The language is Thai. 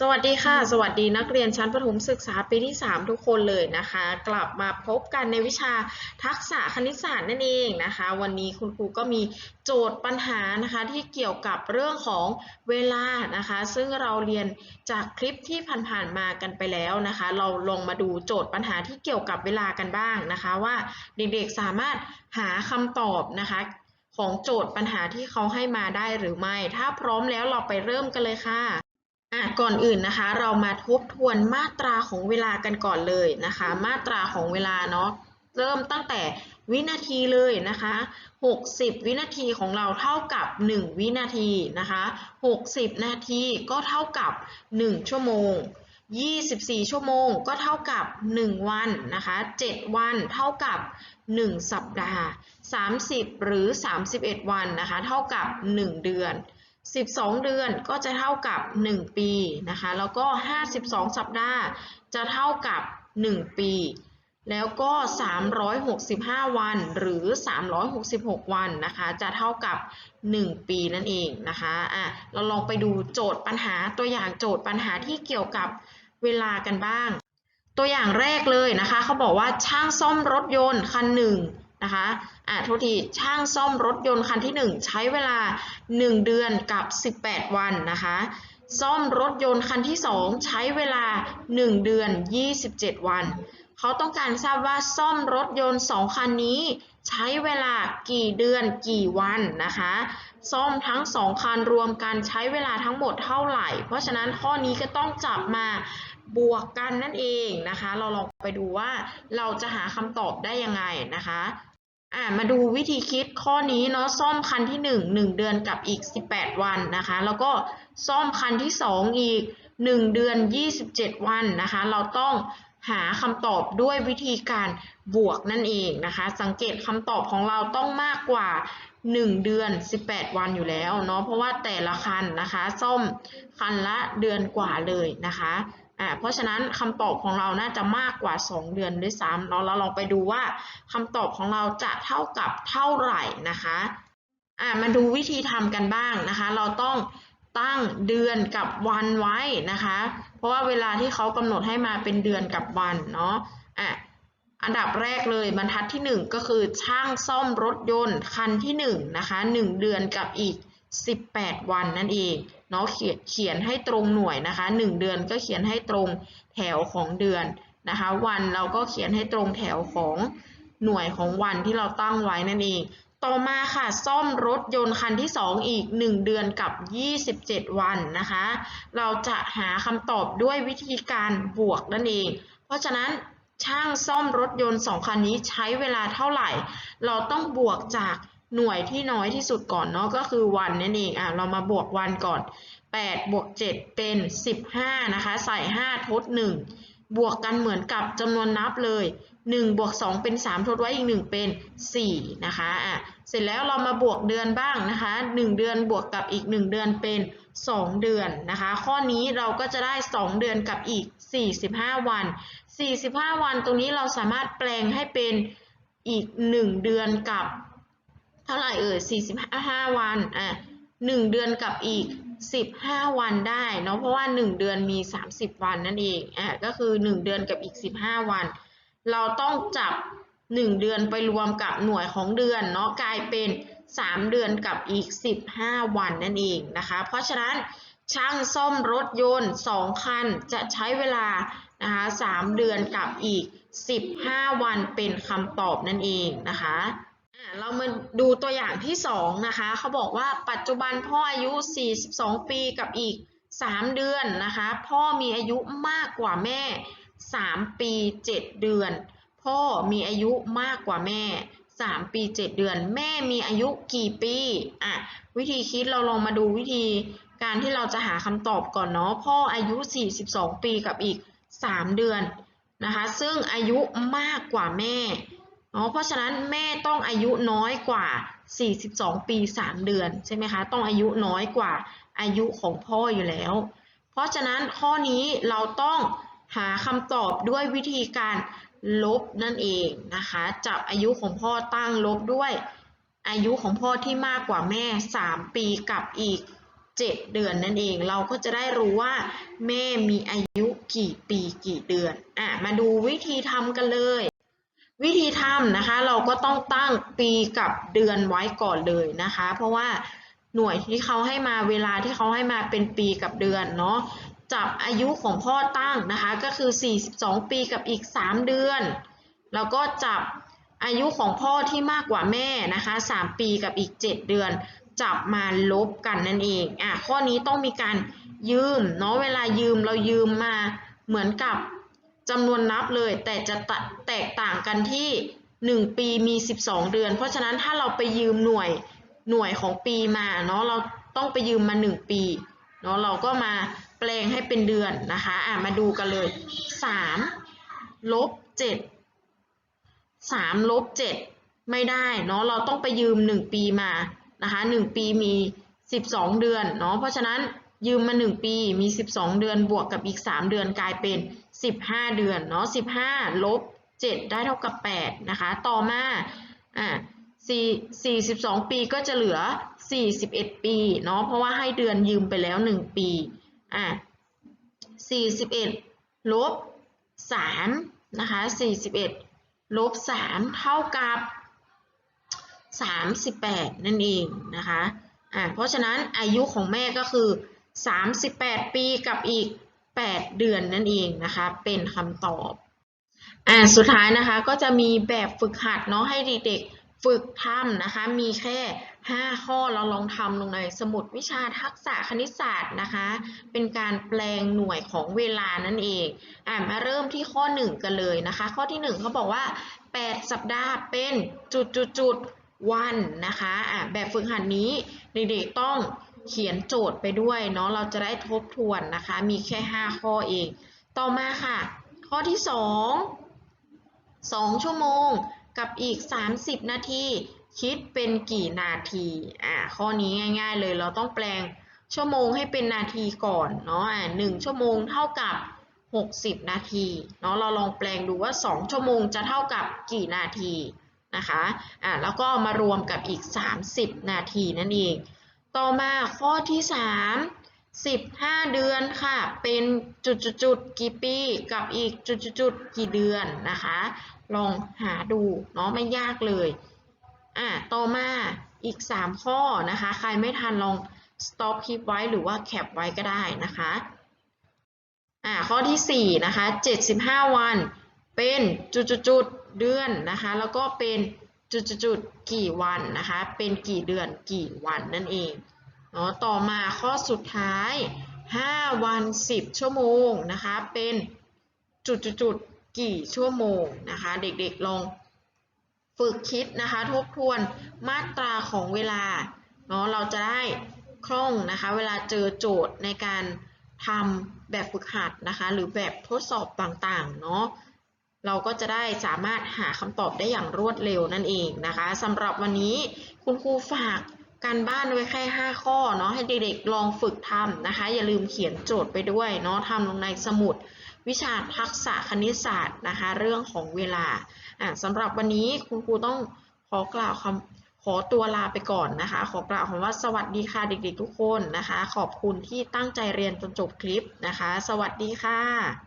สวัสดีค่ะ สวัสดีนักเรียนชั้นประถมศึกษาปีที่ 3 ทุกคนเลยนะคะ กลับมาพบกันในวิชาทักษะคณิตศาสตร์นั่นเองนะคะ วันนี้คุณครูก็มีโจทย์ปัญหานะคะที่เกี่ยวกับเรื่องของเวลานะคะ ซึ่งเราเรียนจากคลิปที่ผ่านๆมากันไปแล้วนะคะ เราลงมาดูโจทย์ปัญหาที่เกี่ยวกับเวลากันบ้างนะคะ ว่าเด็กๆสามารถหาคำตอบนะคะของโจทย์ปัญหาที่เขาให้มาได้หรือไม่ ถ้าพร้อมแล้วเราไปเริ่มกันเลยค่ะ อะก่อนอื่นนะคะ เรามาทบทวนมาตราของเวลากันก่อนเลยนะคะ มาตราของเวลาเนาะเริ่มตั้งแต่วินาทีเลยนะคะ 60 วินาทีของเราเท่ากับ 1 วินาทีนะคะ 60 นาทีก็เท่ากับ 1 ชั่วโมง 24 ชั่วโมงก็เท่ากับ 1 วันนะคะ 7 วันเท่ากับ 1 สัปดาห์ 30 หรือ 31 วันนะคะ เท่ากับ 1 เดือน 12 เดือนก็จะเท่ากับ 1 ปีนะคะ แล้วก็ 52 สัปดาห์จะเท่ากับ 1 ปี แล้วก็ 365 วันหรือ 366 วันนะคะ จะเท่ากับ 1 ปีนั่นเองนะคะอะเราลองไปดูโจทย์ปัญหาตัวอย่างโจทย์ปัญหาที่เกี่ยวกับเวลากันบ้าง ตัวอย่างแรกเลยนะคะ เขาบอกว่าช่างซ่อมรถยนต์คันหนึ่ง นะคะอะโทษทีช่างซ่อมรถยนต์คันที่ 1 ใช้เวลา 1 เดือนกับ 18 วันนะคะซ่อมรถยนต์คันที่ 2 ใช้เวลา 1 เดือน 27 วัน เขาต้องการทราบว่าซ่อมรถยนต์ 2 คันนี้ ใช้เวลากี่เดือนกี่วันนะคะ ซ่อมทั้ง 2 คันรวมกันใช้เวลาทั้งหมดเท่าไหร่ เพราะฉะนั้นข้อนี้ก็ต้องจับมา บวกกันนั่นเองนะคะ เราลองไปดูว่าเราจะหาคำตอบได้ยังไงนะคะอ่ามาดูวิธีคิดข้อนี้เนาะซ่อมคันที่ 1 1 เดือนกับอีก 18 วันนะคะ แล้วก็ซ่อมคันที่ 2 อีก 1 เดือน 27 วันนะคะ เราต้องหาคำตอบด้วยวิธีการบวกนั่นเองนะคะ สังเกตคำตอบของเราต้องมากกว่า 1 เดือน 18 วันอยู่แล้วเนาะเพราะว่าแต่ละคันนะคะ ซ่อมคันละเดือนกว่าเลยนะคะ อ่าเพราะฉะนั้นคำตอบของเราน่าจะมากกว่า 2 เดือนด้วยซ้ำเนาเราลองไปดูว่าคำตอบของเราจะเท่ากับเท่าไหร่นะคะอ่ามาดูวิธีทำกันบ้างนะคะ เราต้องตั้งเดือนกับวันไว้นะคะ เพราะว่าเวลาที่เขากำหนดให้มาเป็นเดือนกับวันเนาะอะอันดับแรกเลยบรรทัดที่ 1 ก็คือช่างซ่อมรถยนต์คันที่1นะคะ1เดือนกับอีก 18 วันนั่นเอง เนาะเขียนเขียนให้ตรงหน่วยนะคะ 1 เดือนก็เขียนให้ตรงแถวของเดือนนะคะ วันเราก็เขียนให้ตรงแถวของหน่วยของวันที่เราตั้งไว้นั่นเอง ต่อมาค่ะซ่อมรถยนต์คันที่ 2 อีก 1 เดือนกับ 27 วันนะคะ เราจะหาคำตอบด้วยวิธีการบวกนั่นเอง เพราะฉะนั้นช่างซ่อมรถยนต์สองคันนี้ใช้เวลาเท่าไหร่ เราต้องบวกจาก หน่วยที่น้อยที่สุดก่อนเนาะก็คือวันนั่นเองอะเรามาบวกวันก่อน8บวก7เป็น 15นะคะใส่ 5 ทด 1 บวกกันเหมือนกับจำนวนนับเลย 1 บวก 2 เป็น 3 ทดไว้อีก 1 เป็น 4 นะคะอะเสร็จแล้วเรามาบวกเดือนบ้างนะคะ 1 เดือนบวกกับอีก 1 เดือนเป็น 2 เดือนนะคะ ข้อนี้เราก็จะได้ 2 เดือนกับอีก 45 วัน 45 วันตรงนี้เราสามารถแปลงให้เป็นอีก 1 เดือนกับ เท่าไหร่เอ่ย45 วันอะ1เดือนกับอีก 15 วันได้เนาะเพราะว่า 1 เดือนมี 30 วันนั่นเองอะก็คือ 1 เดือนกับอีก 15 วัน เราต้องจับ 1 เดือนไปรวมกับหน่วยของเดือนเนาะกลายเป็น 3 เดือนกับอีก 15 วันนั่นเองนะคะเพราะฉะนั้นช่างซ่อมรถยนต์ 2 คันจะใช้เวลานะคะ3เดือนกับอีก 15 วันเป็นคำตอบนั่นเองนะคะอะ เรามาดูตัวอย่างที่ 2 นะคะ เขาบอกว่าปัจจุบันพ่ออายุ 42 ปีกับอีก 3 เดือนนะคะ พ่อมีอายุมากกว่าแม่ 3 ปี 7 เดือน พ่อมีอายุมากกว่าแม่ 3 ปี 7 เดือน แม่มีอายุกี่ปีอะวิธีคิดเราลองมาดูวิธีการที่เราจะหาคำตอบก่อนเนาะ พ่ออายุ 42 ปีกับอีก 3 เดือนนะคะ ซึ่งอายุมากกว่าแม่ เนาะเพราะฉะนั้นแม่ต้องอายุน้อยกว่า 42 ปี 3 เดือนใช่ไหมคะต้องอายุน้อยกว่าอายุของพ่ออยู่แล้ว เพราะฉะนั้นข้อนี้เราต้องหาคำตอบด้วยวิธีการลบนั่นเองนะคะจับอายุของพ่อตั้งลบด้วย อายุของพ่อที่มากกว่าแม่ 3 ปีกับอีก 7 เดือนนั่นเอง เราก็จะได้รู้ว่า แม่มีอายุกี่ปีกี่เดือนอะมาดูวิธีทำกันเลย วิธีทำนะคะ เราก็ต้องตั้งปีกับเดือนไว้ก่อนเลยนะคะ เพราะว่าหน่วยที่เขาให้มาเวลาที่เขาให้มาเป็นปีกับเดือนเนาะจับอายุของพ่อตั้งนะคะ ก็คือ 42 ปีกับอีก 3 เดือน แล้วก็จับอายุของพ่อที่มากกว่าแม่นะคะ 3 ปีกับอีก 7 เดือน จับมาลบกันนั่นเองอะข้อนี้ต้องมีการยืมเนาะเวลายืมเรายืมมาเหมือนกับ จำนวนนับเลย แต่จะแตกต่างกันที่ 1 ปีมี 12 เดือน เพราะฉะนั้นถ้าเราไปยืมหน่วยหน่วยของปีมาเนาะเราต้องไปยืมมา 1 ปีเนาะเราก็มาแปลงให้เป็นเดือนนะคะอะมาดูกันเลย 3 ลบ 7 3 ลบ 7 ไม่ได้เนาะเราต้องไปยืม 1 ปีมานะคะ1ปีมี 12 เดือนเนาะเพราะฉะนั้นยืมมา 1 ปีมี 12 เดือนบวกกับอีก 3 เดือนกลายเป็น 15 เดือนเนาะ15ลบ7ได้เท่ากับ8นะคะ ต่อมาอะ4 42 ปีก็จะเหลือ 41 ปีเนาะเพราะว่าให้เดือนยืมไปแล้ว 1 ปีอะ41ลบ3นะคะ41ลบ3เท่ากับ 38 นั่นเองนะคะอ่าเพราะฉะนั้นอายุของแม่ก็คือ 38 ปีกับอีก 8 เดือนนั่นเองนะคะ เป็นคำตอบ อ่า สุดท้ายนะคะก็จะมีแบบฝึกหัดเนาะให้เด็กๆฝึกทำนะคะ มีแค่ 5 ข้อเราลองทำลงในสมุดวิชาทักษะคณิตศาสตร์นะคะ เป็นการแปลงหน่วยของเวลานั่นเอง อ่า มาเริ่มที่ข้อ 1 กันเลยนะคะ ข้อที่ 1เขาบอกว่า 8 สัปดาห์เป็นจุดจุดจุดวันนะคะ อ่า แบบฝึกหัดนี้เด็กๆต้อง เขียนโจทย์ไปด้วยเนาะเราจะได้ทบทวนนะคะ มีแค่ 5 ข้อเอง ต่อมาค่ะ ข้อที่ 2 2 ชั่วโมงกับอีก 30 นาที คิดเป็นกี่นาทีอ่าข้อนี้ง่าย ๆ เลยเราต้องแปลงชั่วโมงให้เป็นนาทีก่อนเนาะอ่าหนึ่งชั่วโมงเท่ากับ 60 นาทีเนาะเราลองแปลงดูว่า 2 ชั่วโมงจะเท่ากับกี่นาทีนะคะอ่าแล้วก็มารวมกับอีก 30 นาทีนั่นเอง ต่อมาข้อที่ 3 15 เดือนค่ะ เป็นจุดๆๆกี่ปีกับอีกจุดๆๆกี่เดือนนะคะ ลองหาดูเนาะไม่ยากเลยอะต่อมาอีก 3 ข้อนะคะ ใครไม่ทันลอง stop คลิปไว้หรือว่าแคปไว้ก็ได้นะคะอะข้อที่ 4 นะคะ 75 วัน เป็นจุดๆๆเดือนนะคะ แล้วก็เป็น จุดๆกี่วันนะคะ เป็นกี่เดือนกี่วันนั่นเองเนาะต่อมาข้อสุดท้าย 5 วัน 10 ชั่วโมงนะคะ เป็นจุดๆๆกี่ชั่วโมงนะคะ เด็กๆลองฝึกคิดนะคะทบทวนมาตราของเวลาเนาะเราจะได้คล่องนะคะเวลาเจอโจทย์ในการทำแบบฝึกหัดนะคะ หรือแบบทดสอบต่างๆเนาะ เราก็จะได้สามารถหาคำตอบได้อย่างรวดเร็วนั่นเองนะคะสำหรับวันนี้คุณครูฝากการบ้านไว้แค่ 5 ข้อเนาะให้เด็กๆลองฝึกทำนะคะ อย่าลืมเขียนโจทย์ไปด้วยเนาะทำลงในสมุด วิชาทักษะคณิตศาสตร์นะคะ เรื่องของเวลาอะสำหรับวันนี้คุณครูต้องขอกล่าวคำขอตัวลาไปก่อนนะคะ ขอกล่าวคำว่าสวัสดีค่ะเด็กๆทุกคนนะคะ ขอบคุณที่ตั้งใจเรียนจนจบคลิปนะคะ สวัสดีค่ะ